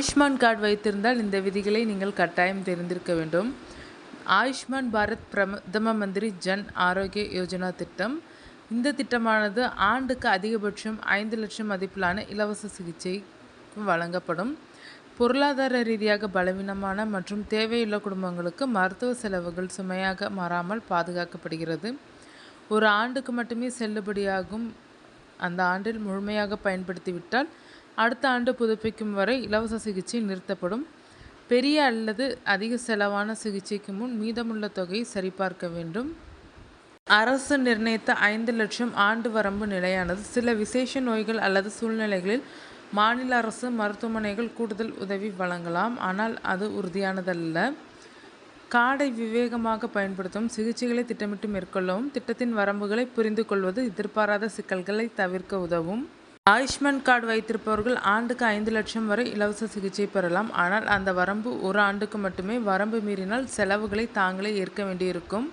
Ayushman card வைத்திருந்தால் இந்த விதிகளை நீங்கள் கட்டாயம் தெரிந்திருக்க வேண்டும். ஆயுஷ்மான் பாரத் பிரதம மந்திரி ஜன் ஆரோக்கிய யோஜனா திட்டம். இந்த திட்டமானது ஆண்டுக்கு அதிகபட்சம் ஐந்து லட்சம் மதிப்பிலான இலவச சிகிச்சை வழங்கப்படும். பொருளாதார ரீதியாக பலவீனமான மற்றும் தேவையுள்ள குடும்பங்களுக்கு மருத்துவ செலவுகள் சுமையாக மாறாமல் பாதுகாக்கப்படுகிறது. ஒரு ஆண்டுக்கு மட்டுமே செல்லுபடியாகும் அந்த ஆண்டில் முழுமையாக பயன்படுத்திவிட்டால் அடுத்த ஆண்டு புதுப்பிக்கும் வரை இலவச சிகிச்சை நிறுத்தப்படும். பெரிய அல்லது அதிக செலவான சிகிச்சைக்கு முன் மீதமுள்ள தொகையை சரிபார்க்க வேண்டும். அரசு நிர்ணயித்த ஐந்து லட்சம் ஆண்டு வரம்பு நிலையானது சில விசேஷ நோய்கள் அல்லது சூழ்நிலைகளில் மாநில அரசு மருத்துவமனைகள் கூடுதல் உதவி வழங்கலாம். ஆனால் அது உறுதியானதல்ல. காடை விவேகமாக பயன்படுத்தவும் சிகிச்சைகளை திட்டமிட்டு மேற்கொள்ளவும் திட்டத்தின் வரம்புகளை புரிந்து கொள்வது எதிர்பாராத சிக்கல்களை தவிர்க்க உதவும். ஆயுஷ்மான் கார்டு வைத்திருப்பவர்கள் ஆண்டுக்கு ஐந்து லட்சம் வரை இலவச சிகிச்சை பெறலாம். ஆனால் அந்த வரம்பு ஒரு ஆண்டுக்கு மட்டுமே வரம்பு மீறினால் செலவுகளை தாங்களே ஏற்க வேண்டியிருக்கும்.